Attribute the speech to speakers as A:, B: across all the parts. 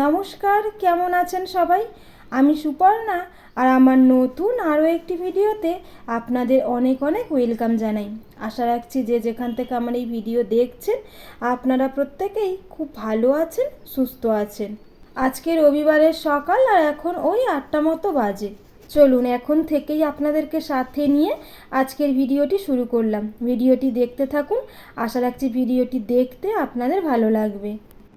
A: নমস্কার, কেমন আছেন সবাই? আমি সুপর্ণা আর আমার নতুন আরও একটি ভিডিওতে আপনাদের অনেক অনেক ওয়েলকাম জানাই। আশা রাখছি যে যেখান থেকে আমার এই ভিডিও দেখছেন, আপনারা প্রত্যেকেই খুব ভালো আছেন, সুস্থ আছেন। আজকে রবিবারের সকাল আর এখন ওই আটটা মতো বাজে। চলুন এখন থেকেই আপনাদেরকে সাথে নিয়ে আজকের ভিডিওটি শুরু করলাম। ভিডিওটি দেখতে থাকুন, আশা রাখছি ভিডিওটি দেখতে আপনাদের ভালো লাগবে।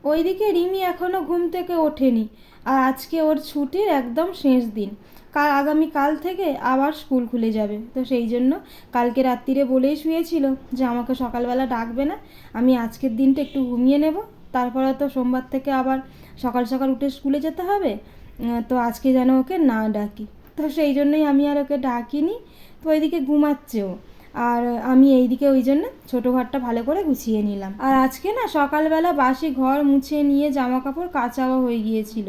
A: ওইদিকে রিমি এখনও ঘুম থেকে ওঠেনি আর আজকে ওর ছুটির একদম শেষ দিন। কাল আগামী কাল থেকে আবার স্কুল খুলে যাবে। তো সেই জন্য কালকে রাত্রিরে বলেই শুয়েছিল যে আমাকে সকালবেলা ডাকবে না, আমি আজকের দিনটা একটু ঘুমিয়ে নেব। তারপরে তো সোমবার থেকে আবার সকাল সকাল উঠে স্কুলে যেতে হবে তো আজকে যেন ওকে না ডাকি। তো সেই জন্যই আমি আর ওকে ডাকিনি, তো ওইদিকে ঘুমাচ্ছে ও। আর আমি এইদিকে ওই জন্য ছোটো ঘরটা ভালো করে গুছিয়ে নিলাম। আর আজকে না সকালবেলা বাসি ঘর মুছে নিয়ে জামা কাপড় কাচাও হয়ে গিয়েছিল।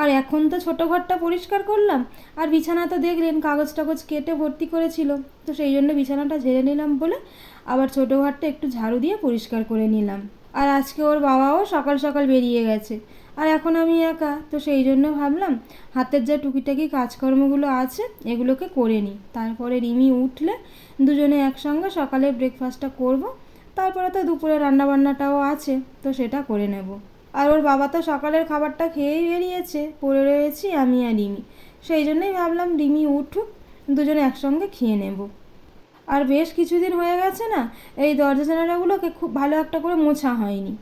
A: আর এখন তো ছোটো ঘরটা পরিষ্কার করলাম, আর বিছানা তো দেখলেন কাগজ টাগজ কেটে ভর্তি করেছিল। তো সেই জন্য বিছানাটা ঝেড়ে নিলাম বলে আবার ছোটো ঘরটা একটু ঝাড়ু দিয়ে পরিষ্কার করে নিলাম। আর আজকে ওর বাবাও সকাল সকাল বেরিয়ে গেছে। আর এখন আমি একা, তো সেই জন্য ভাবলাম হাতের যা টুকিটাকি কাজকর্মগুলো আছে, এগুলোকে করে নিই। তারপরে রিমি উঠলে দুজনে একসঙ্গে সকালে ব্রেকফাস্টটা করব। তারপরে তো দুপুরে রান্নাবান্নাটাও আছে, তো সেটা করে নেব। আর ওর বাবা তো সকালের খাবারটা খেয়েই বেরিয়েছে, পড়ে রয়েছি আমি আর রিমি। সেই জন্যই ভাবলাম রিমি উঠুক, দুজনে একসঙ্গে খেয়ে নেব। আর বেশ কিছুদিন হয়ে গেছে না, এই দরজা জানালাগুলোকে খুব ভালো একটা করে মোছা হয়নি।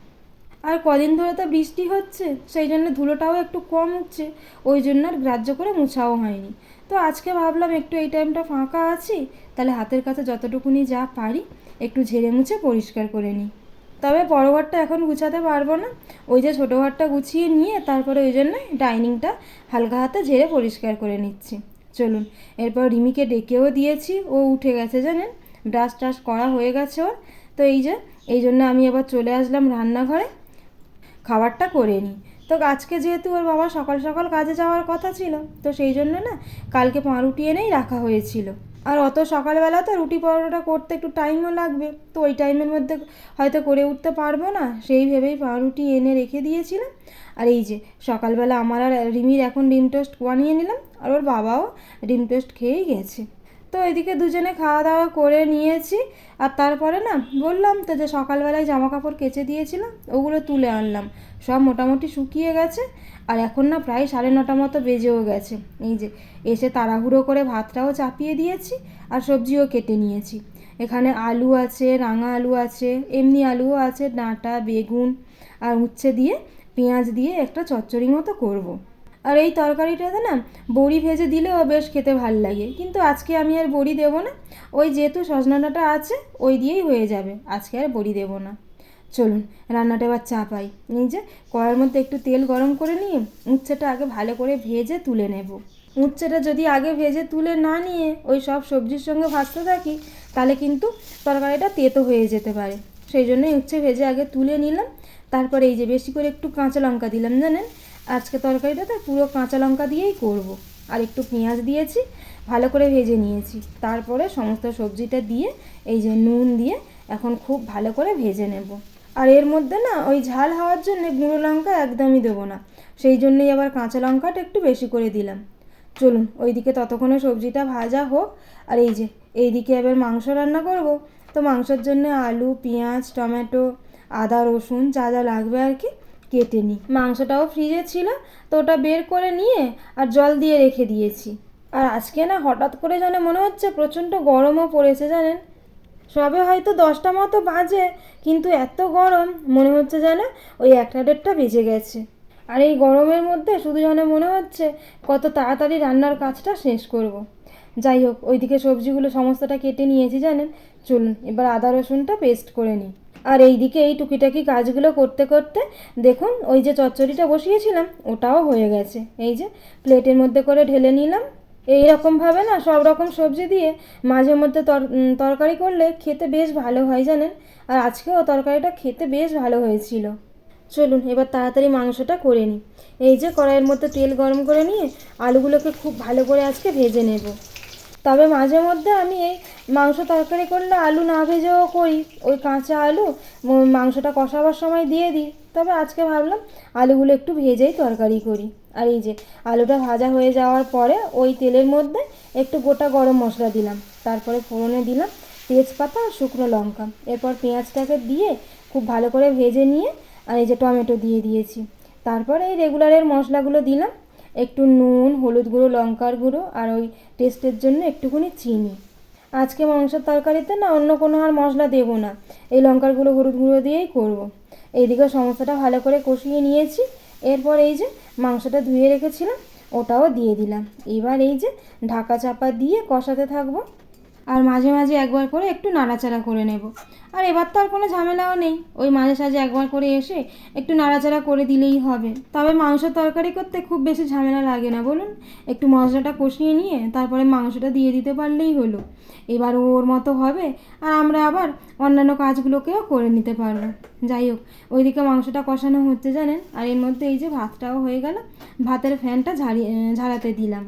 A: আর কদিন ধরে তো বৃষ্টি হচ্ছে, সেই জন্য ধুলোটাও একটু কম উঠছে, ওই জন্য আর গ্রাহ্য করে মোছাও হয়নি। তো আজকে ভাবলাম একটু এই টাইমটা ফাঁকা আছি, তাহলে হাতের কাছে যতটুকুনি যা পারি, একটু ঝেড়ে মুছে পরিষ্কার করে নিই। তবে বড় ঘরটা এখন গুছাতে পারব না, ওই যে ছোটো ঘরটা গুছিয়ে নিয়ে তারপরে ওই জন্য ডাইনিংটা হালকা হাতে ঝেড়ে পরিষ্কার করে নিচ্ছি। চলুন, এরপর রিমিকে ডেকেও দিয়েছি, ও উঠে গেছে জানেন, ব্রাশ ট্রাশ করা হয়ে গেছে ওর, তো এই যে, এই জন্য আমি এবার চলে আসলাম রান্নাঘরে। খাবারটা করে নিই তো আজকে যেহেতু ওর বাবা সকাল সকাল কাজে যাওয়ার কথা ছিল, তো সেই জন্য না কালকে পাউরুটি এনেই রাখা হয়েছিল। আর অত সকালবেলা তো রুটি পরোটা করতে একটু টাইমও লাগবে, তো ওই টাইমের মধ্যে হয়তো করে উঠতে পারব না, সেই ভেবেই পাউরুটি এনে রেখে দিয়েছিলাম। আর এই যে সকালবেলা আমার আর রিমির এখন ডিম টোস্ট বানিয়ে নিলাম, আর ওর বাবাও ডিম টোস্ট খেয়েই গেছে। তো এদিকে দুজনে খাওয়া দাওয়া করে নিয়েছি। আর তারপরে না, বললাম তো যে সকালবেলায় জামা কাপড় কেচে দিয়েছিলাম, ওগুলো তুলে আনলাম। সব মোটামুটি শুকিয়ে গেছে, আর এখন না প্রায় সাড়ে নটা মতো বেজেও গেছে। এই যে, এসে তাড়াহুড়ো করে ভাতটাও চাপিয়ে দিয়েছি, আর সবজিও কেটে নিয়েছি। এখানে আলু আছে, রাঙা আলু আছে, এমনি আলুও আছে, ডাঁটা, বেগুন, আর উচ্ছে দিয়ে, পেঁয়াজ দিয়ে একটা চচ্চড়ি মতো করব। আর এই তরকারিটাতে না বড়ি ভেজে দিলেও বেশ খেতে ভালো লাগে। কিন্তু আজকে আমি আর বড়ি দেবো না। ওই যেহেতু সজনাটা আছে, ওই দিয়েই হয়ে যাবে। আজকে আর বড়ি দেবো না। চলুন, রান্নাটা এবার চাপাই। এই যে কড়ার মধ্যে একটু তেল গরম করে নিয়ে উচ্ছেটা আগে ভালো করে ভেজে তুলে নেব। উচ্ছেটা যদি আগে ভেজে তুলে না নিয়ে ওই সব সবজির সঙ্গে ভাজতে থাকি, তাহলে কিন্তু তরকারিটা তেতো হয়ে যেতে পারে। সেই জন্যই উচ্ছে ভেজে আগে তুলে নিলাম। তারপরে এই যে বেশি করে একটু কাঁচা লঙ্কা দিলাম, জানেন? আজকে তরকারিটাতে পুরো কাঁচা লঙ্কা দিয়েই করব। আর একটু পেঁয়াজ দিয়েছি, ভালো করে ভেজে নিয়েছি। তারপরে সমস্ত সবজিটা দিয়ে এই যে নুন দিয়ে এখন খুব ভালো করে ভেজে নেব। আর এর মধ্যে না ওই ঝাল হওয়ার জন্য গুঁড়ো লঙ্কা একদমই দেবো না। সেই জন্যই আবার কাঁচা লঙ্কাটা একটু বেশি করে দিলাম। চলুন, ওইদিকে ততক্ষণে সবজিটা ভাজা হোক। আর এই যে, এইদিকে এবার মাংস রান্না করব। তো মাংসের জন্য আলু, পেঁয়াজ, টমেটো আদা, রসুন যা যা লাগবে আর কি কেটে নিই। মাংসটাও ফ্রিজে ছিল, তো ওটা বের করে নিয়ে আর জল দিয়ে রেখে দিয়েছি। আর আজকে না হঠাৎ করে যেন মনে হচ্ছে প্রচণ্ড গরমও পড়েছে জানেন? সবে হয়তো দশটা মতো বাজে, কিন্তু এত গরম মনে হচ্ছে যেন ওই একটা দেড়টা বেজে গেছে। আর এই গরমের মধ্যে শুধু যেন মনে হচ্ছে কত তাড়াতাড়ি রান্নার কাজটা শেষ করব। যাই হোক, ওইদিকে সবজিগুলো সমস্তটা কেটে নিয়েছি জানেন? চলুন, এবার আদা, রসুনটা পেস্ট করে নিই। আর এইদিকে এই টুকিটাকি কাজগুলো করতে করতে দেখুন, ওই যে চচ্চড়িটা বসিয়েছিলাম, ওটাও হয়ে গেছে। এই যে প্লেটের মধ্যে করে ঢেলে নিলাম। এই রকমভাবে না সব রকম সবজি দিয়ে মাঝে মধ্যে তর তরকারি করলে খেতে বেশ ভালো হয় জানেন? আর আজকেও তরকারিটা খেতে বেশ ভালো হয়েছিল। চলুন, এবার তাড়াতাড়ি মাংসটা করে নিই। এই যে কড়াইয়ের মধ্যে তেল গরম করে নিয়ে আলুগুলোকে খুব ভালো করে আজকে ভেজে নেব। তবে মাঝে মধ্যে আমি এই মাংস তরকারি করলে আলু না ভেজেও করি। ওই কাঁচা আলু মাংসটা কষাবার সময় দিয়ে দিই। তবে আজকে ভাবলাম আলুগুলো একটু ভেজেই তরকারি করি। আর এই যে আলুটা ভাজা হয়ে যাওয়ার পরে ওই তেলের মধ্যে একটু গোটা গরম মশলা দিলাম। তারপরে ফোড়নে দিলাম তেজপাতা আর শুকনো লঙ্কা। এরপর পেঁয়াজটাকে দিয়ে খুব ভালো করে ভেজে নিয়ে আর এই যে টমেটো দিয়ে দিয়েছি। তারপরে এই রেগুলারের মশলাগুলো দিলাম। একটু নুন, হলুদ গুঁড়ো, লঙ্কার গুঁড়ো আর ওই টেস্টের জন্য একটুখানি চিনি। আজকে মাংসের তরকারিতে না অন্য কোনো আর মশলা দেবো না। এই লঙ্কার গুঁড়ো, হলুদ গুঁড়ো দিয়েই করব। এইদিকে সমস্যাটা ভালো করে কষিয়ে নিয়েছি। এরপর এই যে মাংসটা ধুয়ে রেখেছিলাম, ওটাও দিয়ে দিলাম। এবার এই যে ঢাকা চাপা দিয়ে কষাতে থাকব। আর মাঝে মাঝে একবার করে একটু নাড়াচাড়া করে নেব। আর এবার তো আর কোনো ঝামেলাও নেই। ওই মাঝে সাঝে একবার করে এসে একটু নাড়াচাড়া করে দিলেই হবে। তবে মাংস তরকারি করতে খুব বেশি ঝামেলা লাগে না, বলুন? একটু মশলাটা কষিয়ে নিয়ে তারপরে মাংসটা দিয়ে দিতে পারলেই হলো। এবার ওর মতো হবে আর আমরা আবার অন্যান্য কাজগুলোকেও করে নিতে পারব। যাই হোক, ওইদিকে মাংসটা কষানো হচ্ছে জানেন? আর এর মধ্যে এই যে ভাতটাও হয়ে গেল। ভাতের ফ্যানটা ঝাড়িয়ে, ঝাড়াতে দিলাম।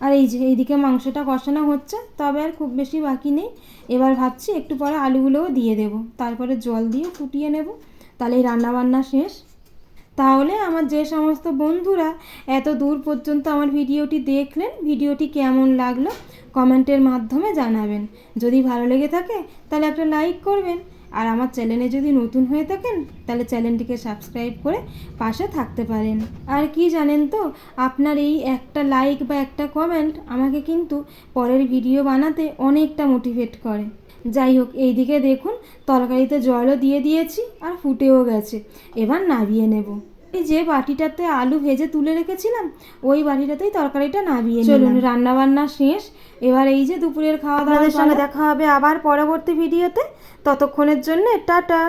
A: আর এই যে, এইদিকে মাংসটা কষানো হচ্ছে, তবে আর খুব বেশি বাকি নেই। এবার ভাবছি একটু পরে আলুগুলোও দিয়ে দেব। তারপরে জল দিয়ে ফুটিয়ে নেব। তাহলেই রান্নাবান্না শেষ। তাহলে আমার যে সমস্ত বন্ধুরা এত দূর পর্যন্ত আমার ভিডিওটি দেখলেন, ভিডিওটি কেমন লাগল, কমেন্টের মাধ্যমে জানাবেন। যদি ভালো লেগে থাকে, তাহলে একটা লাইক করবেন। আর আমার চ্যানেলে যদি নতুন হয়ে থাকেন, তাহলে চ্যানেলটিকে সাবস্ক্রাইব করে পাশে থাকতে পারেন। আর কি জানেন তো, আপনার এই একটা লাইক বা একটা কমেন্ট আমাকে কিন্তু পরের ভিডিও বানাতে অনেকটা মোটিভেট করে। যাই হোক, এইদিকে দেখুন, তরকারিতে জলও দিয়ে দিয়েছি আর ফুটেও গেছে। এবার নাবিয়ে নেব। এই যে বাটিটাতে আলু ভেজে তুলে রেখেছিলাম ওই বাটিটাতেই তরকারিটা নামিয়ে চলুন রান্না বান্না শেষ। এবার এই যে দুপুরের খাওয়া দাওয়ার সঙ্গে দেখা হবে আবার পরবর্তী ভিডিওতে। ততক্ষণের জন্য টাটা।